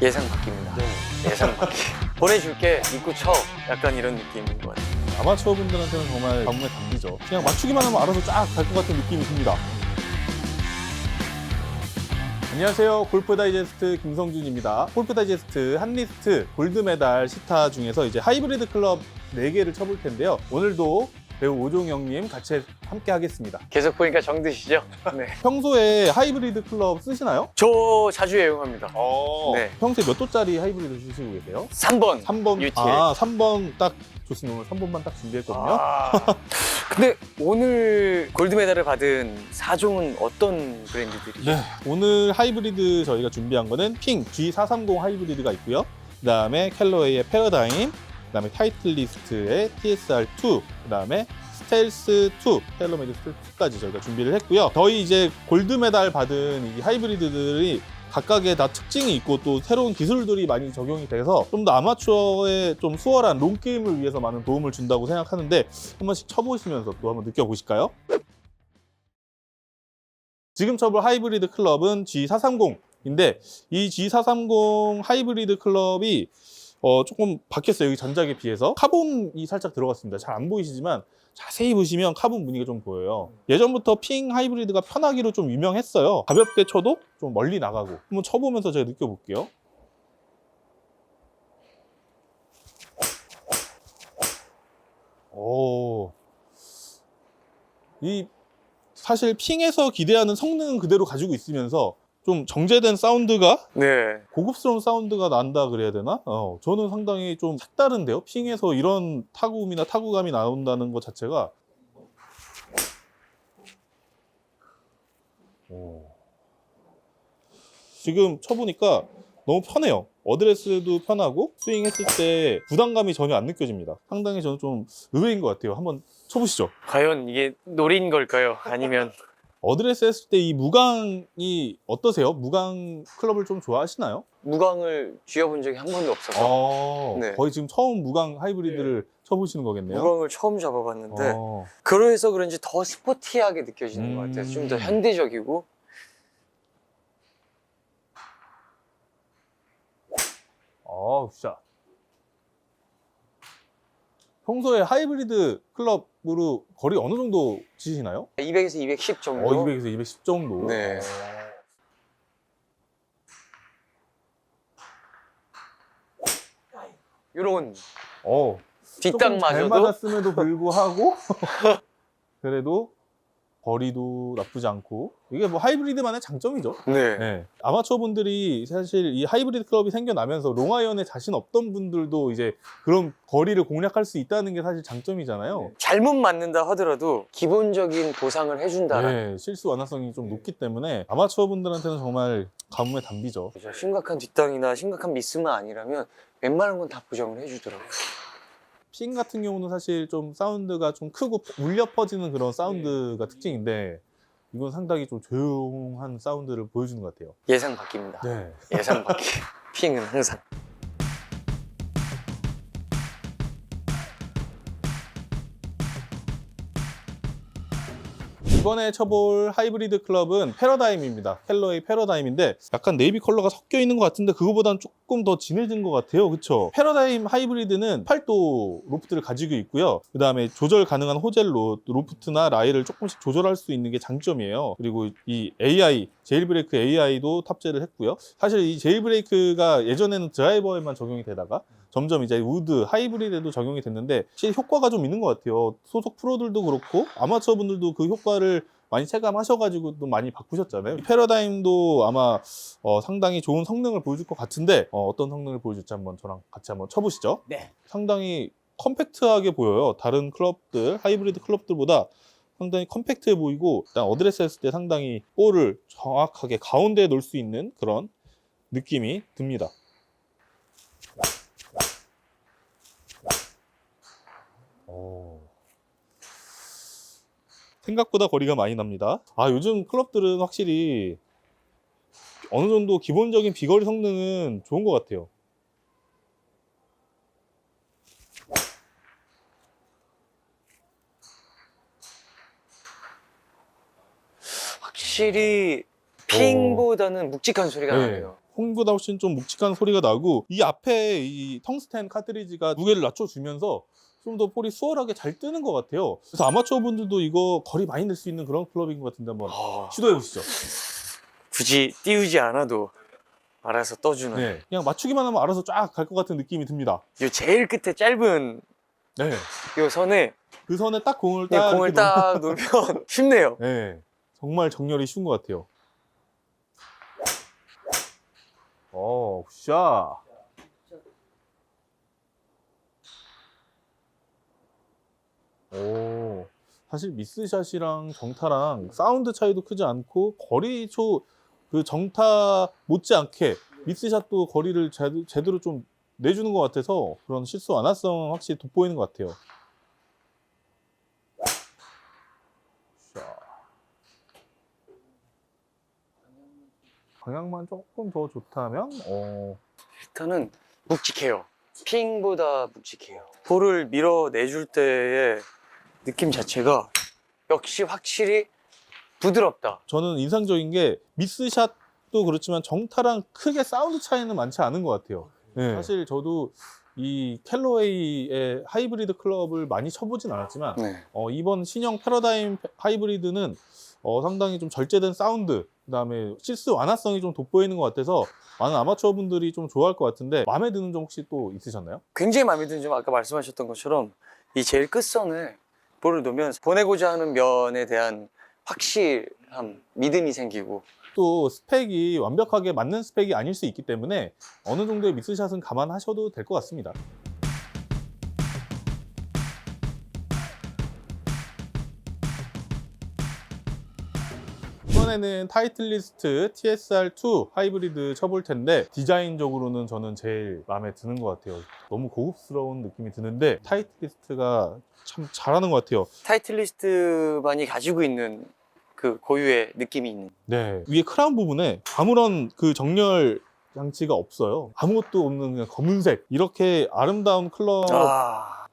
예상 바뀝니다. 예상 바뀌. 보내줄게 입구 쳐. 약간 이런 느낌인 것 같아요. 아마추어 분들한테는 정말 가뭄에 담비죠. 그냥 맞추기만 하면 알아서 쫙 갈 것 같은 느낌이 듭니다. 안녕하세요. 골프 다이제스트 김성준입니다. 골프 다이제스트 한리스트 골드메달 시타 중에서 이제 하이브리드 클럽 4개를 쳐볼 텐데요. 오늘도 배우 오종영님 같이 함께 하겠습니다. 계속 보니까 정드시죠? 네. 평소에 하이브리드 클럽 쓰시나요? 저 자주 애용합니다. 어. 네. 평소에 몇 도짜리 하이브리드 쓰시고 계세요? 3번. 3번. UTL. 아, 3번 딱 좋습니다. 오늘 3번만 딱 준비했거든요. 아. 근데 오늘 골드메달을 받은 4종은 어떤 브랜드들이죠? 네. 오늘 하이브리드 저희가 준비한 거는 핑 G430 하이브리드가 있고요. 그 다음에 캘러웨이의 패러다임, 그 다음에 타이틀 리스트의 TSR2, 그 다음에 스텔스 2, 텔러메드 스텔스2까지 저희가 준비를 했고요. 저희 이제 골드메달 받은 이 하이브리드들이 각각의 다 특징이 있고 또 새로운 기술들이 많이 적용이 돼서 좀 더 아마추어의 좀 수월한 롱게임을 위해서 많은 도움을 준다고 생각하는데 한 번씩 쳐보시면서 또 한번 느껴보실까요? 지금 쳐볼 하이브리드 클럽은 G430인데 이 G430 하이브리드 클럽이 어, 조금 바뀌었어요. 여기 전작에 비해서 카본이 살짝 들어갔습니다. 잘 안 보이시지만 자세히 보시면 카본 무늬가 좀 보여요. 예전부터 핑 하이브리드가 편하기로 좀 유명했어요. 가볍게 쳐도 좀 멀리 나가고 한번 쳐보면서 제가 느껴볼게요. 오, 이 사실 핑에서 기대하는 성능은 그대로 가지고 있으면서 좀 정제된 사운드가 네. 고급스러운 사운드가 난다 그래야 되나? 어, 저는 상당히 좀 색다른데요. 핑에서 이런 타구음이나 타구감이 나온다는 것 자체가 오. 지금 쳐보니까 너무 편해요. 어드레스도 편하고 스윙했을 때 부담감이 전혀 안 느껴집니다. 상당히 저는 좀 의외인 것 같아요. 한번 쳐보시죠. 과연 이게 노린 걸까요? 아니면 어드레스 했을 때 이 무광이 어떠세요? 무광 클럽을 좀 좋아하시나요? 무광을 쥐어본 적이 한 번도 없어서 어, 네. 거의 지금 처음 무광 하이브리드를 쳐보시는 거겠네요. 무광을 처음 잡아봤는데 어, 그래서 그런지 더 스포티하게 느껴지는 것 같아요. 음. 좀더 현대적이고 어, 샷. 평소에 하이브리드 클럽 으로 거리 어느 정도 치시나요? 200에서 210 정도. 어, 200에서 210 정도. 네. 이런 어, 조금 잘 뒷땅마저도 맞았음에도 불구하고 그래도 거리도 나쁘지 않고 이게 뭐 하이브리드만의 장점이죠. 네. 네. 아마추어 분들이 사실 이 하이브리드 클럽이 생겨나면서 롱아이언에 자신 없던 분들도 이제 그런 거리를 공략할 수 있다는 게 사실 장점이잖아요. 잘못 맞는다 하더라도 기본적인 보상을 해준다라는 네, 실수 완화성이 좀 높기 때문에 아마추어 분들한테는 정말 가뭄에 담비죠. 거죠. 심각한 뒷땅이나 심각한 미스만 아니라면 웬만한 건 다 보정을 해주더라고요. 핑 같은 경우는 사실 좀 사운드가 좀 크고 울려 퍼지는 그런 사운드가 특징인데 이건 상당히 좀 조용한 사운드를 보여주는 것 같아요. 예상 바뀝니다. 네. 예상 바뀌. 핑은 항상. 이번에 쳐볼 하이브리드 클럽은 패러다임입니다. 켈러의 패러다임인데 약간 네이비 컬러가 섞여 있는 것 같은데 그거보단 조금 더 진해진 것 같아요. 그쵸? 패러다임 하이브리드는 8도 로프트를 가지고 있고요. 그 다음에 조절 가능한 호젤로 로프트나 라이를 조금씩 조절할 수 있는 게 장점이에요. 그리고 이 AI, 제일브레이크 AI도 탑재를 했고요. 사실 이 제일브레이크가 예전에는 드라이버에만 적용이 되다가 점점 이제 우드, 하이브리드에도 적용이 됐는데 실제 효과가 좀 있는 것 같아요. 소속 프로들도 그렇고 아마추어 분들도 그 효과를 많이 체감하셔가지고 또 많이 바꾸셨잖아요. 이 패러다임도 아마 어, 상당히 좋은 성능을 보여줄 것 같은데 어, 떤 성능을 보여줄지 한번 저랑 같이 한번 쳐보시죠. 네. 상당히 컴팩트하게 보여요. 다른 클럽들, 하이브리드 클럽들보다 상당히 컴팩트해 보이고 일단 어드레스 했을 때 상당히 볼을 정확하게 가운데에 놓을 수 있는 그런 느낌이 듭니다. 생각보다 거리가 많이 납니다. 아, 요즘 클럽들은 확실히 어느 정도 기본적인 비거리 성능은 좋은 것 같아요. 확실히 핑보다는 묵직한 소리가 네. 나네요. 폼보다 훨씬 좀 묵직한 소리가 나고 이 앞에 이 텅스텐 카트리지가 무게를 낮춰주면서 좀 더 볼이 수월하게 잘 뜨는 것 같아요. 그래서 아마추어 분들도 이거 거리 많이 낼 수 있는 그런 클럽인 것 같은데 한번 어, 시도해 보시죠. 굳이 띄우지 않아도 알아서 떠주는. 네, 그냥 맞추기만 하면 알아서 쫙 갈 것 같은 느낌이 듭니다. 이 제일 끝에 짧은 네, 이 선에 그 선에 딱 공을 그냥 딱 공을 이렇게 딱 놓으면 쉽네요. 놓- 네, 정말 정렬이 쉬운 것 같아요. 어, 굿샷. 오, 사실 미스샷이랑 정타랑 사운드 차이도 크지 않고 거리 초그 정타 못지않게 미스샷도 거리를 제, 제대로 좀 내주는 것 같아서 그런 실수 완화성은 확실히 돋보이는 것 같아요. 자. 방향만 조금 더 좋다면, 어, 일단은 묵직해요. 핑보다 묵직해요. 볼을 밀어내줄 때의 느낌 자체가 역시 확실히 부드럽다. 저는 인상적인 게 미스샷도 그렇지만 정타랑 크게 사운드 차이는 많지 않은 것 같아요. 네. 사실 저도 이 캘로웨이의 하이브리드 클럽을 많이 쳐보진 않았지만 네. 어, 이번 신형 패러다임 하이브리드는 어, 상당히 좀 절제된 사운드 그다음에 실수 완화성이 좀 돋보이는 것 같아서 많은 아마추어 분들이 좀 좋아할 것 같은데 마음에 드는 점 혹시 또 있으셨나요? 굉장히 마음에 드는 점 아까 말씀하셨던 것처럼 이 제일 끝선에 볼을 놓으면 보내고자 하는 면에 대한 확실함, 믿음이 생기고 또 스펙이 완벽하게 맞는 스펙이 아닐 수 있기 때문에 어느 정도의 미스샷은 감안하셔도 될 것 같습니다. 이번에는 타이틀리스트 TSR2 하이브리드 쳐볼 텐데 디자인적으로는 저는 제일 마음에 드는 것 같아요. 너무 고급스러운 느낌이 드는데 타이틀리스트가 참 잘하는 것 같아요. 타이틀리스트만이 가지고 있는 그 고유의 느낌이 있는 네. 위에 크라운 부분에 아무런 그 정렬 장치가 없어요. 아무것도 없는 그냥 검은색. 이렇게 아름다운 클럽으로 아,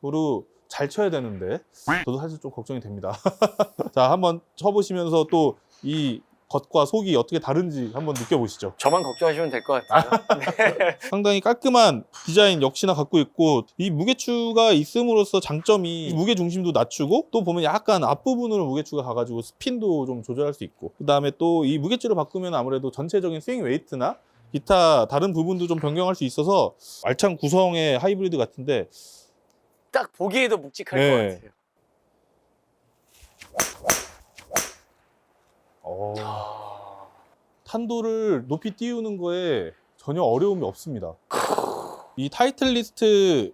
잘 쳐야 되는데 저도 사실 좀 걱정이 됩니다. 자, 한번 쳐보시면서 또 이 겉과 속이 어떻게 다른지 한번 느껴보시죠. 저만 걱정하시면 될 것 같아요. 네. 상당히 깔끔한 디자인 역시나 갖고 있고 이 무게추가 있음으로써 장점이 무게 중심도 낮추고 또 보면 약간 앞부분으로 무게추가 가가지고 스핀도 좀 조절할 수 있고 그 다음에 또 이 무게추를 바꾸면 아무래도 전체적인 스윙 웨이트나 기타 다른 부분도 좀 변경할 수 있어서 알찬 구성의 하이브리드 같은데 딱 보기에도 묵직할 네. 것 같아요. 어, 아, 탄도를 높이 띄우는 거에 전혀 어려움이 없습니다. 이 타이틀리스트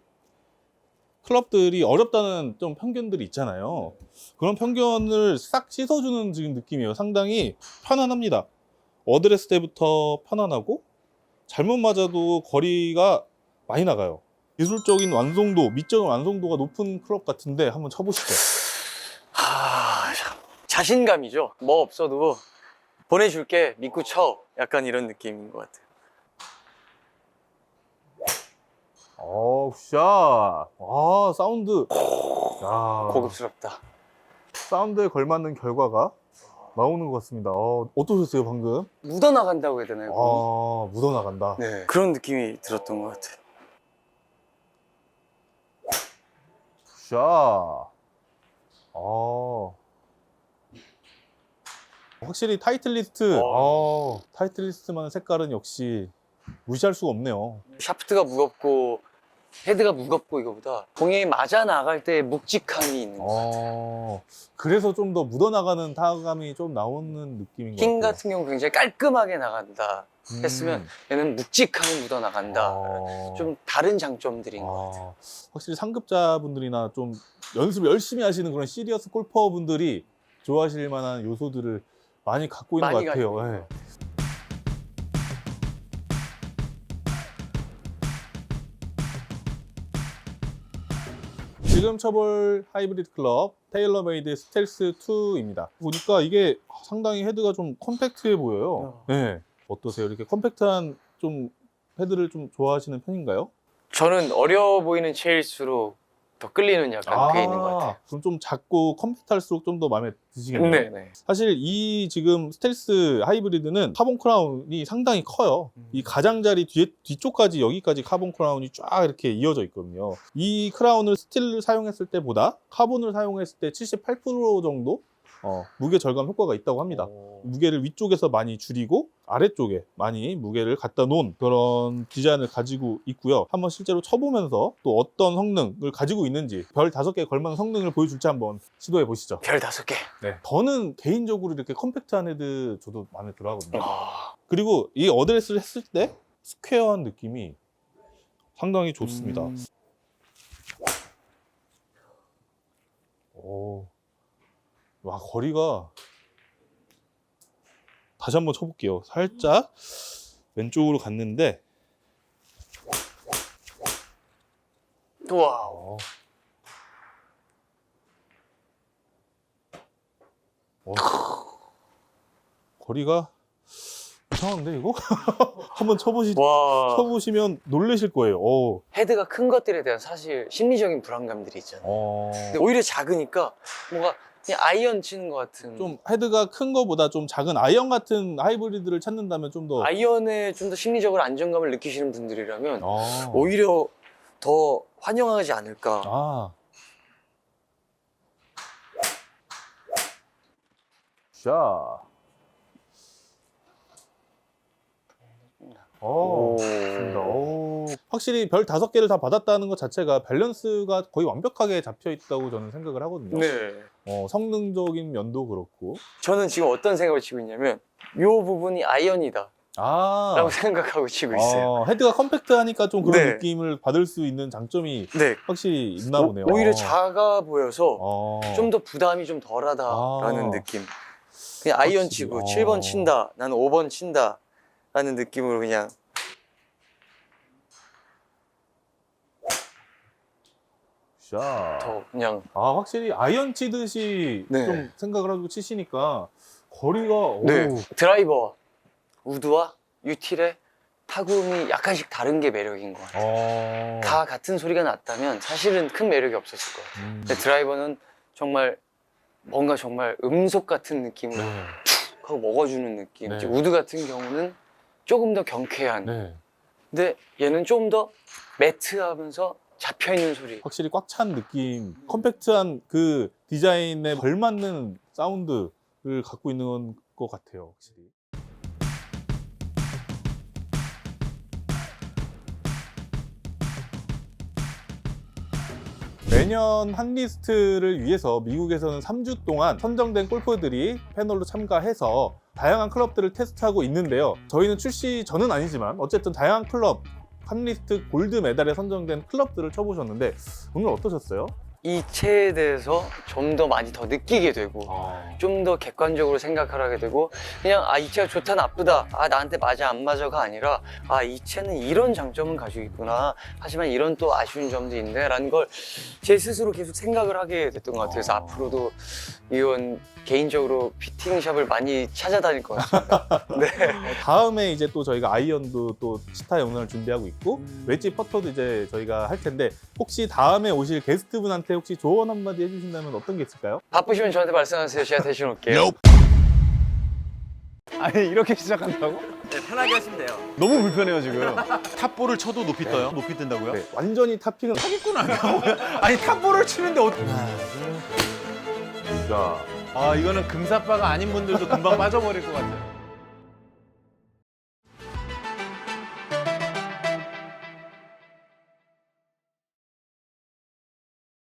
클럽들이 어렵다는 좀 편견들이 있잖아요. 그런 편견을 싹 씻어주는 지금 느낌이에요. 상당히 편안합니다. 어드레스 때부터 편안하고 잘못 맞아도 거리가 많이 나가요. 기술적인 완성도, 미적인 완성도가 높은 클럽 같은데 한번 쳐보시죠. 자신감이죠. 뭐 없어도 보내줄게 믿고 쳐. 약간 이런 느낌인 것 같아요. 어우, 샷. 아, 사운드. 야, 고급스럽다. 사운드에 걸맞는 결과가 나오는 것 같습니다. 어, 어떠셨어요, 방금? 묻어나간다고 해야 되나요? 아, 묻어나간다. 네. 그런 느낌이 들었던 것 같아요. 샷. 아. 확실히 타이틀리스트, 아, 타이틀리스트만의 색깔은 역시 무시할 수가 없네요. 샤프트가 무겁고 헤드가 무겁고 이거보다 공이 맞아 나갈 때 묵직함이 있는 거. 어, 그래서 좀 더 묻어나가는 타감이 좀 나오는 느낌인 것킹 같아요. 같은 경우 굉장히 깔끔하게 나간다. 음. 했으면 얘는 묵직함이 묻어 나간다. 어. 좀 다른 장점들인 것 같아요. 아, 확실히 상급자분들이나 좀 연습을 열심히 하시는 그런 시리어스 골퍼분들이 좋아하실 만한 요소들을 많이 갖고 있는 많이 것 같아요. 예. 지금 쳐볼 하이브리드 클럽 테일러메이드 스텔스 2입니다. 보니까 이게 상당히 헤드가 좀 컴팩트해 보여요. 어. 네. 어떠세요? 이렇게 컴팩트한 좀 헤드를 좀 좋아하시는 편인가요? 저는 어려 보이는 체일수록 더 끌리는 약간 그게 있는 것 같아요. 그럼 좀 작고 컴팩트할수록 좀 더 마음에 드시겠네요. 네, 네. 사실 이 지금 스텔스 하이브리드는 카본 크라운이 상당히 커요. 음. 이 가장자리 뒤에 뒤쪽까지 여기까지 카본 크라운이 쫙 이렇게 이어져 있거든요. 이 크라운을 스틸을 사용했을 때보다 카본을 사용했을 때 78% 정도 어, 무게 절감 효과가 있다고 합니다. 무게를 위쪽에서 많이 줄이고 아래쪽에 많이 무게를 갖다 놓은 그런 디자인을 가지고 있고요. 한번 실제로 쳐보면서 또 어떤 성능을 가지고 있는지 별 다섯 개 걸만한 성능을 보여줄지 한번 시도해 보시죠. 별 다섯 개. 네. 저는 개인적으로 이렇게 컴팩트한 헤드 저도 마음에 들어 하거든요. 아, 그리고 이 어드레스를 했을 때 스퀘어한 느낌이 상당히 좋습니다. 음. 와, 거리가 다시 한번 쳐볼게요. 살짝 왼쪽으로 갔는데 와우. 어. 어. 거리가 이상한데 이거? 한번 쳐보시 와. 쳐보시면 놀라실 거예요. 오. 헤드가 큰 것들에 대한 사실 심리적인 불안감들이 있잖아요. 어. 근데 오히려 작으니까 뭔가 그냥 아이언 치는 것 같은. 좀 헤드가 큰 거보다 좀 작은 아이언 같은 하이브리드를 찾는다면 좀 더 아이언에 좀 더 심리적으로 안정감을 느끼시는 분들이라면 아. 오히려 더 환영하지 않을까. 아. 자. 오. 오. 좋습니다. 오. 확실히 별 다섯 개를 다 받았다는 것 자체가 밸런스가 거의 완벽하게 잡혀 있다고 저는 생각을 하거든요. 네. 어, 성능적인 면도 그렇고. 저는 지금 어떤 생각을 치고 있냐면 이 부분이 아이언이다 아. 라고 생각하고 치고 있어요. 어, 헤드가 컴팩트하니까 좀 그런 네. 느낌을 받을 수 있는 장점이 네. 확실히 있나 보네요. 오, 히려 어. 작아 보여서 어. 좀 더 부담이 좀 덜하다라는 아. 느낌. 그냥 아이언 확실히. 치고 어. 7번 친다, 나는 5번 친다 라는 느낌으로 그냥 자. 더 그냥 아 확실히 아이언 치듯이 네. 좀 생각을 하고 치시니까 거리가 네. 오. 드라이버와 우드와 유틸의 타구음이 약간씩 다른 게 매력인 것 같아요. 어. 다 같은 소리가 났다면 사실은 큰 매력이 없었을 것 같아요. 음. 근데 드라이버는 정말 뭔가 정말 음속 같은 느낌으로 네. 하고 먹어주는 느낌. 네. 이제 우드 같은 경우는 조금 더 경쾌한. 네. 근데 얘는 좀 더 매트하면서 잡혀있는 소리. 확실히 꽉 찬 느낌, 컴팩트한 그 디자인에 걸맞는 사운드를 갖고 있는 것 같아요. 확실히. 매년 한 리스트를 위해서 미국에서는 3주 동안 선정된 골퍼들이 패널로 참가해서 다양한 클럽들을 테스트하고 있는데요. 저희는 출시 전은 아니지만 어쨌든 다양한 클럽 한리스트 골드 메달에 선정된 클럽들을 쳐보셨는데 오늘 어떠셨어요? 이 채에 대해서 좀 더 많이 더 느끼게 되고 좀더 객관적으로 생각을 하게 되고 그냥 아이 채가 좋다 나쁘다 아 나한테 맞아 안 맞아가 아니라 아이 채는 이런 장점은 가지고 있구나 하지만 이런 또 아쉬운 점도 있네 라는 걸 제 스스로 계속 생각을 하게 됐던 것 같아요 그래서 아. 앞으로도 이건 개인적으로 피팅샵을 많이 찾아다닐 것 같습니다 네. 어, 다음에 이제 또 저희가 아이언도 또 치타 영상을 준비하고 있고 음. 웨지 퍼터도 이제 저희가 할 텐데 혹시 다음에 오실 게스트분한테 혹시 조언 한마디 해주신다면 어떤 게 있을까요? 바쁘시면 저한테 말씀하세요 제가 대신 올게요 아니 이렇게 시작한다고? 네, 편하게 하시면 돼요. 너무 불편해요 지금 탑볼을 쳐도 높이 떠요? 높이 뜬다고요? 네, 완전히 탑핑은 사기꾼 아니야? 아니 탑볼을 치는데 어떻게 자아 이거는 금사빠가 아닌 분들도 금방 빠져버릴 것 같아요